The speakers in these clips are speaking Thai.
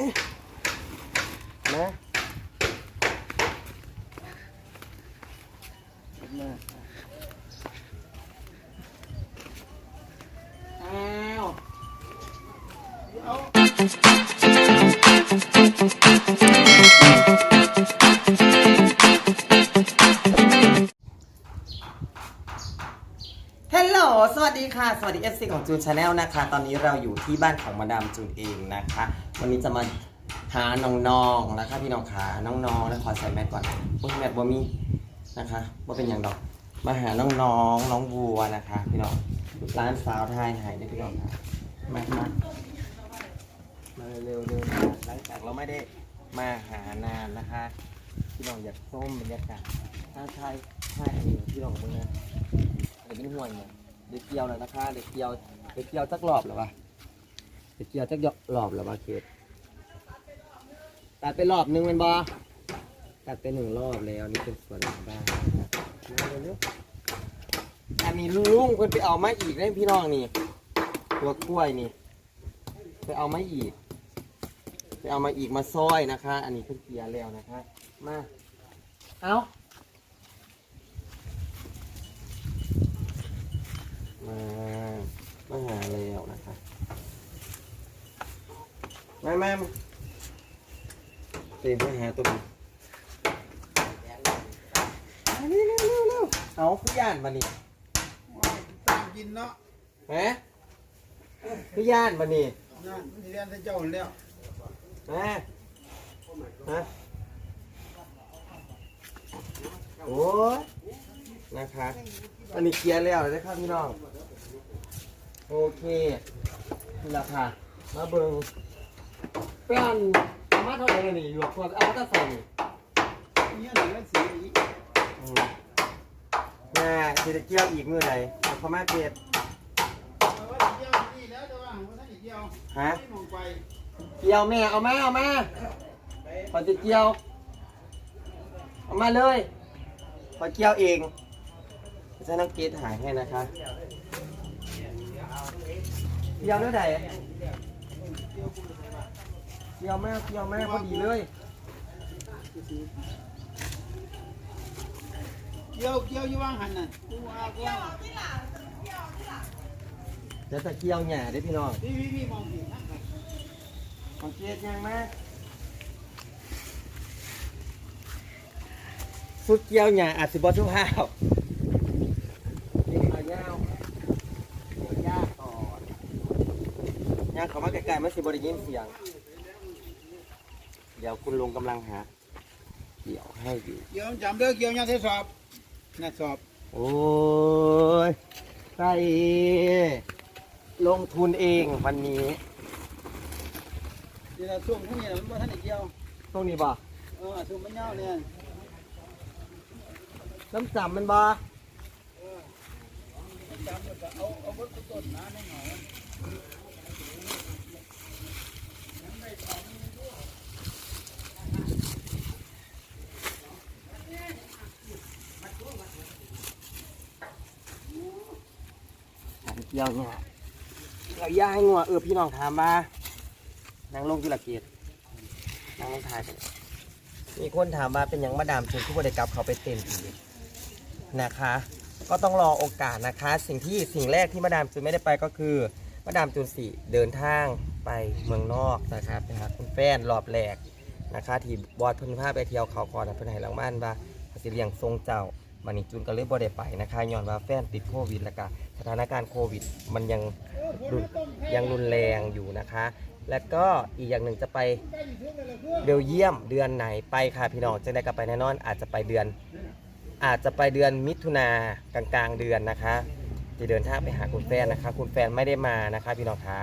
น สวัสดี FC ของจูนชาแนลนะคะ ตอนนี้เราอยู่ที่บ้านของมาดามจูนเองนะคะ วันนี้จะมาหาน้องๆนะคะพี่น้องขาน้องๆแล้วขอใส่แมสก่อนพวกแมสบ่มีนะคะว่าเป็นอย่างดอก มาหาน้องๆน้องบัวนะคะ พี่น้องร้านสาวไทยหายได้พี่น้องค่ะมามามาเร็วๆเร็วๆหลังจากเราไม่ได้มาหานานนะคะ พี่น้องอยากส้มบรรยากาศถ้าไทยไทยอันนี้พี่น้องเมื่อเด็กเป็นห่วงเนี่ย เด็กเกี่ยวแล้วนะคะเด็กเกี่ยวเด็กเกี่ยวจักรอบหรือวะเด็กเกี่ยวจักรอบหรือวะเกดตัดไปรอบหนึ่งเป็นบอตัดไปหนึ่งรอบแล้วนี่เป็นส่วนหลังบ้านอันนี้ลุงเพิ่นไปเอามาอีกได้พี่น้องนี่ตัวกล้วยนี่ไปเอามาอีกไปเอามาอีกมาซอยนะคะ อันนี้เพิ่งเกลียร์แล้วนะคะ มาเอา มามาหาแล้วนะคะมามามาเต็มมาหาตัวนี้มานี่เร็วเร็วเร็วเอาคือย่านมานี่ตามกินเนาะแหมคือย่านมานี่นั่นนี่เรียนให้เจ้าแล้วมาฮะโอ้ยนะคะอันนี้เคลียร์แล้วนะครับพี่น้อง โอเคนี่ราคามาเบิงเป้นเอามาเท่าไหร่แล้วนี่อยู่กับพวกเอามาตั้งใส่นี่เนี่ยเหลือสีอีกอืมแม่สิจะเกี่ยวอีกมือไหนเอาเข้ามาเกตเอาไว้เที่ยวที่นี่แล้วแต่ว่าผมท่านอีกเที่ยวฮะ ไม่มองไปเกี่ยวแม่เอามาเอามาขอจะเกี่ยว เอามาเลยขอเกี่ยวเองจะน้องเกตหายให้นะคะ เกี่ยวเท่าไหร่เกี่ยวแม่เกี่ยวแม่พอดีเลยเที่ยวเที่ยวอยู่ว่างหันน่ะกูอากูว่าเดี๋ยวจะเกี่ยวหย่าได้อพี่น้องพี่พี่พี่มองผิดนะของเกตยังมากสุดเกี่ยวหย่าอาจสิบอทุกภาพเด็กเอายาวเดี๋ยวยากก่อนย่างเขามาไกลๆไม่สิ บริยินเสียง เดี๋ยวคุณลุงกำลังหา เกี่ยวให้อยู่ เกี่ยวจำเด้อเกี่ยวยังทดสอบน่ะสอบ โอ้ยใส่ลงทุนเองวันนี้เดี๋ยวเราช่วงพวกนี้มันบ่ท่านอีกเกี่ยวตรงนี้บ่เออช่วงมันยาวเนี่ยน้ำจำมันบ่จำเดี๋ยวก็เอาเอาบดต้นนะในหน่อย เกี่ยวเนี่ยเกี่ยวย่าให้งัวเออพี่น้องถามมานางลงจุลเกียรตินางลงทายกันมีคนถามมาเป็นอย่างมาดามชุนที่บริกรรมเขาไปเต้นอีนะคะ ก็ต้องรอโอกาสนะคะ สิ่งที่สิ่งแรกที่มาดามจูนไม่ได้ไปก็คือมาดามจูนสีเดินทางไปเมืองนอกนะครับไปหาคุณแฟนรอบแรกนะคะที่บอดเพิ่นพาพไปเที่ยวเขาคอนะเพิ่นให้รางวัลว่าสิเลี้ยงทรงเจ้า มันนี่จูนก็เลยบ่ได้ไปนะคะย้อนว่าแฟนติดโควิดแล้วก็สถานการณ์โควิด มันยังรุนยังรุนแรงอยู่นะคะ แล้วก็อีกอย่างหนึ่งจะไปเบลเยียมเดือนไหนไปค่ะพี่น้องจะได้กลับไปแน่นอน อาจจะไปเดือน อาจจะไปเดือนมิถุนากลางๆเดือนนะคะจะเดินทางไปหาคุณแฟนนะคะ คุณแฟนไม่ได้มานะคะพี่น้องคะ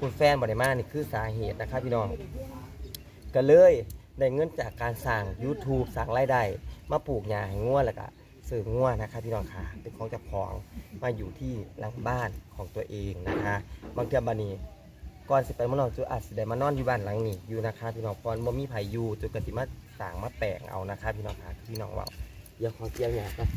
คุณแฟนบ่ได้มานี่คือสาเหตุนะคะพี่น้อง ก็เลยได้เงินจากการสั่ง YouTube สั่งรายได้มาปลูกหญ้าให้งัวแล้วก็ สือง่วนะคะพี่น้องค่ะเป็นของเจ้าของมาอยู่ที่หลังบ้านของตัวเองนะคะบางเทีบานี้ก่อนสิไปมานอนจุอาจสิได้มานอนอยู่บ้านหลังนี้อยู่นะคะพี่น้องก่อนบ่มีไผอยู่จุกติมาสั่งมาแปลงเอานะคะพี่น้องค่ะพี่น้องว่าอย่าขอเกี่ยวหญ้าก่อน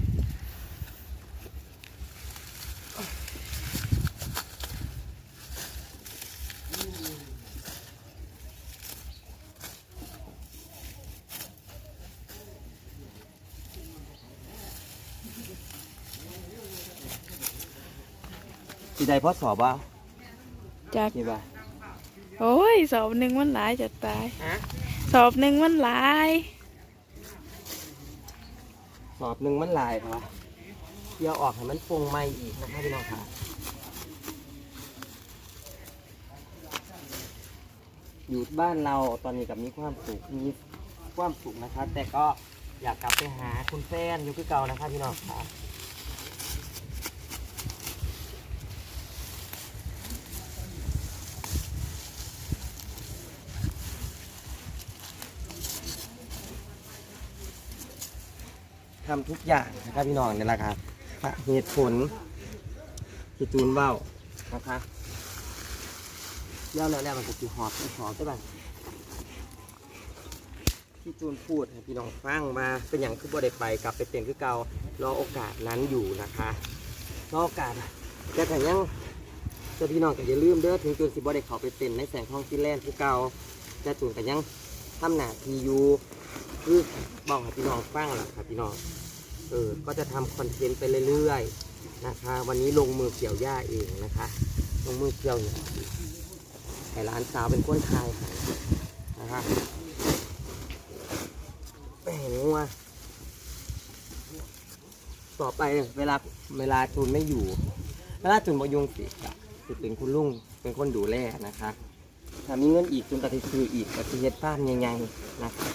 สิได้เพราะสอบว่าจากคิดว่าโอ้ยสอบหนึ่งมันหลายจะตายฮะสอบหนึ่งมันหลาย สอบหนึ่งมันหลายครับเที่ยวออกให้มันฟงไม่อีกนะคะพี่น้องค่ะอยู่บ้านเราตอนนี้กับมีความสุขมีความสุขนะคะ แต่ก็อยากกลับไปหาคุณแฟนอยู่ที่เก่านะคะพี่น้องค่ะ ทำทุกอย่างนะครับพี่น้องในราคาเหตุผลที่จูนเบ้านะคะเย่าแล้วแล้วมันก็คือหอบที่หอบใช่ป่ะที่จูนพูดพี่น้องฟังมาเป็นอย่างคือบ่ได้ไปกลับไปเป็นคือเก่ารอโอกาสนั้นอยู่นะคะรอโอกาสแต่ก็ยังจ้าพี่น้องก็อย่าลืมเด้อถึงจูนสิบ่ได้เขาไปเป็นในแสงทองฟินแลนด์คือเก่าแต่จูนก็ยังทำหน้าที่อยู่ คือบอกพี่น้องฟังล่ะครับพี่น้องเออก็จะทำคอนเทนต์ไปเรื่อยๆนะคะ วันนี้ลงมือเกี่ยวหญ้าเองนะคะ ลงมือเกี่ยวเนี่ยไอ้ร้านสาวเป็นคนไทยนะคะไปเห็นว่าต่อไปเวลาเวลาจูนไม่อยู่ เวลาจูนบอยุงสิจะคือเป็นคุณลุงเป็นคนดูแลนะคะถ้ามีเงินอีกจูนก็จะซื้ออีกก็จะเฮ็ดฟาร์มใหญ่ๆนะคะ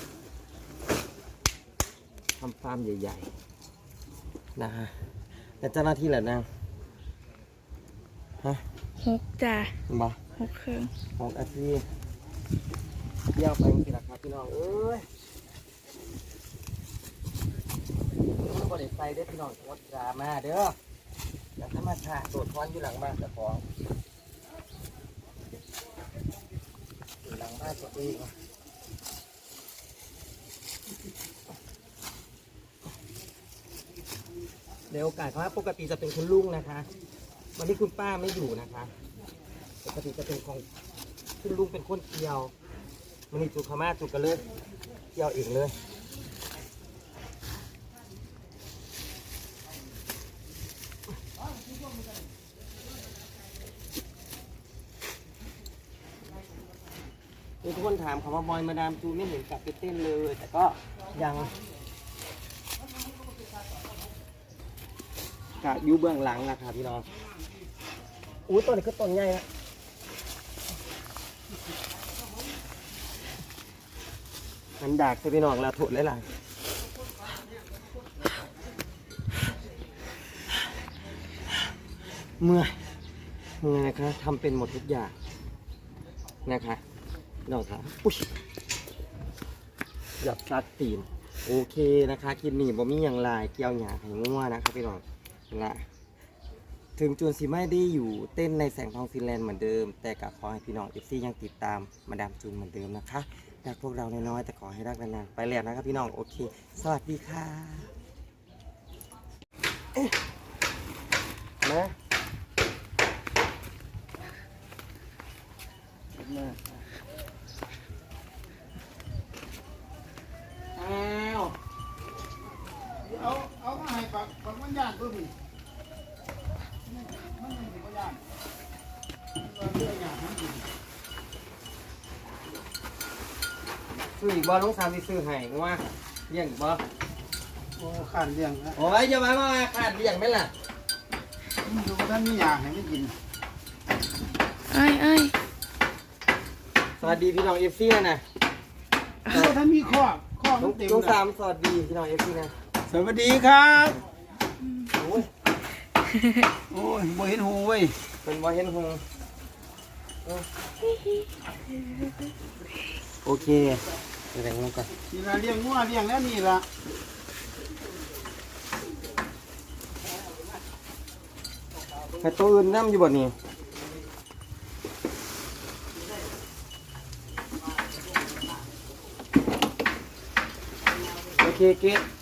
ทำฟาร์มใหญ่ๆนะฮะแต่เจ้าหน้าที่แหละนางฮะหกจ้ะบอหกเครื่องหกนาทีเยี่ยวไปสิละครับพี่น้องเอ้ยบริใส่เด้อพี่น้องวดดรามาเด้ออย่าธรรมชาติโดดท้อนอยู่หลังบ้านเจะของอยู่หลังบ้านตัวเอง เดี๋ยวโอกาสครับปกติจะเป็นคุณลุงนะคะ วันนี้คุณป้าไม่อยู่นะคะ ปกติจะเป็นของคุณลุงเป็นคนเกี่ยวมันนี่จุกขม่าจุกกันเลยเกี่ยวเองเลยมีทุกคนถามคำว่าบอยมาดามจูไม่เห็นกลับไปเต้นเลย แต่ก็ยัง กะอยู่เบื้องหลังนะครับพี่น้องอู้ต้นนี้ก็ต้นใหญ่ละมันดากใช่พี่น้องแล้วถุดเลยล่ะเมื่อยเมื่อยนะคะทำเป็นหมดทุกอย่างนะคะพี่น้องครับอุ๊ยหยับซัดตีน โอเคนะคะ คลิปนี้บ่มีอย่างไรเกี่ยวหยาให้งัวนะครับพี่น้อง ละถึงจูนสีไม่ได้อยู่เต้นในแสงทองฟินแลนด์เหมือนเดิม แต่ก็ขอให้พี่น้องเอฟซียังติดตามมาดามจูนเหมือนเดิมนะคะรักพวกเราน้อยๆแต่ขอให้รักนานๆไปแล้วนะครับพี่น้องโอเค สวัสดีค่ะนะมามาอ้าว เอาเอามาให้ปักปักมันย่านตัวพี่มันมันสิบ่ย่านมันเรื่องย่านมันกิน ซื้ออีกบอลลุงสามที่ซื้อให้ว่าเลี้ยงอีกบอโอ้ขันเลี้ยงนะโอ้ยอย่ามามาขาดเลี้ยงไหมล่ะมันดูว่าท่านมีอย่างให้มันกินไอ้ไอ้ายสวัสดีพี่น้องเอฟซีนะนะโอ้ท่านมีข้อข้อลุมันงเต็มลุงเลสายมสวัสดีพี่น้องเอฟซีนะสวัสดีครับ โอ้ยโอ้ยบ่เห็นหูเว้ยเป็นบอเห็นหงเออโอเคเดี๋ยว แบ่งลงก่อนนี่ละเลี้ยงงัวเลี้ยงแล้วนี่ละแต่ตัวอื่นน้ำอยู่บ่นี่โอเคเกต